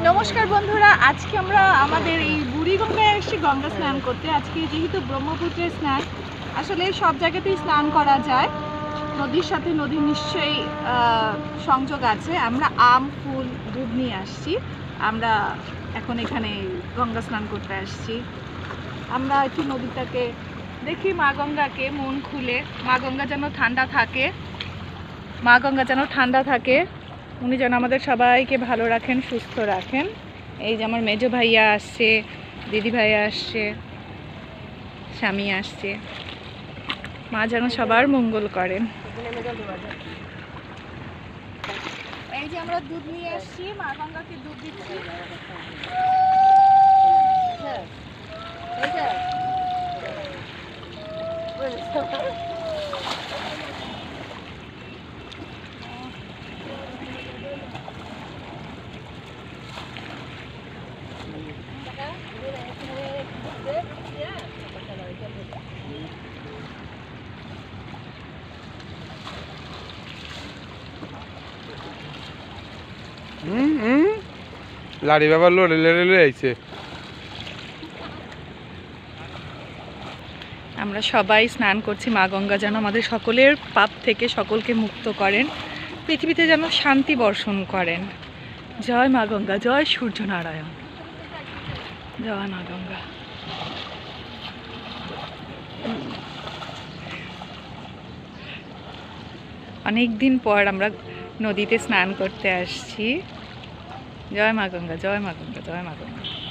নমস্কার বন্ধুরা, আজকে আমরা আমাদের এই বুড়িগঙ্গায় এসেছি গঙ্গা স্নান করতে। আজকে যেহেতু ব্রহ্মপুত্রের স্নান, আসলে সব জায়গাতেই স্নান করা যায়। নদীর সাথে নদীর নিশ্চয়ই সংযোগ আছে। আমরা আম, ফুল দুধ নিয়ে আসছি। আমরা এখন এখানে গঙ্গা স্নান করতে আসছি। আমরা একটু নদীটাকে দেখি, মা গঙ্গাকে মন খুলে। মা গঙ্গা যেন ঠান্ডা থাকে। মা গঙ্গা যেন ঠান্ডা থাকে। উনি যেন আমাদের সবাইকে ভালো রাখেন, সুস্থ রাখেন। এই যে আমার মেজো ভাইয়া আসছে, দিদি ভাইয়া আসছে, স্বামী আসছে। মা যেন সবার মঙ্গল করেন। এই যে আমরা দুধ নিয়ে এসেছি মা গঙ্গাকে দুধ দিচ্ছি। হুম লাড়ি বাবা লড়ে লড়ে লড়ে আইছে। আমরা সবাই স্নান করছি মা গঙ্গা যেন আমাদের সকলের পাপ থেকে সকলকে মুক্ত করেন পৃথিবীতে যেন শান্তি বর্ষণ করেন। জয় মা গঙ্গা জয় সূর্য নারায়ণ। জয় মা গঙ্গা। অনেক দিন পর আমরা নদীতে স্নান করতে আসছি। জয় মা গঙ্গা, জয় মা গঙ্গা, জয় মা গঙ্গা।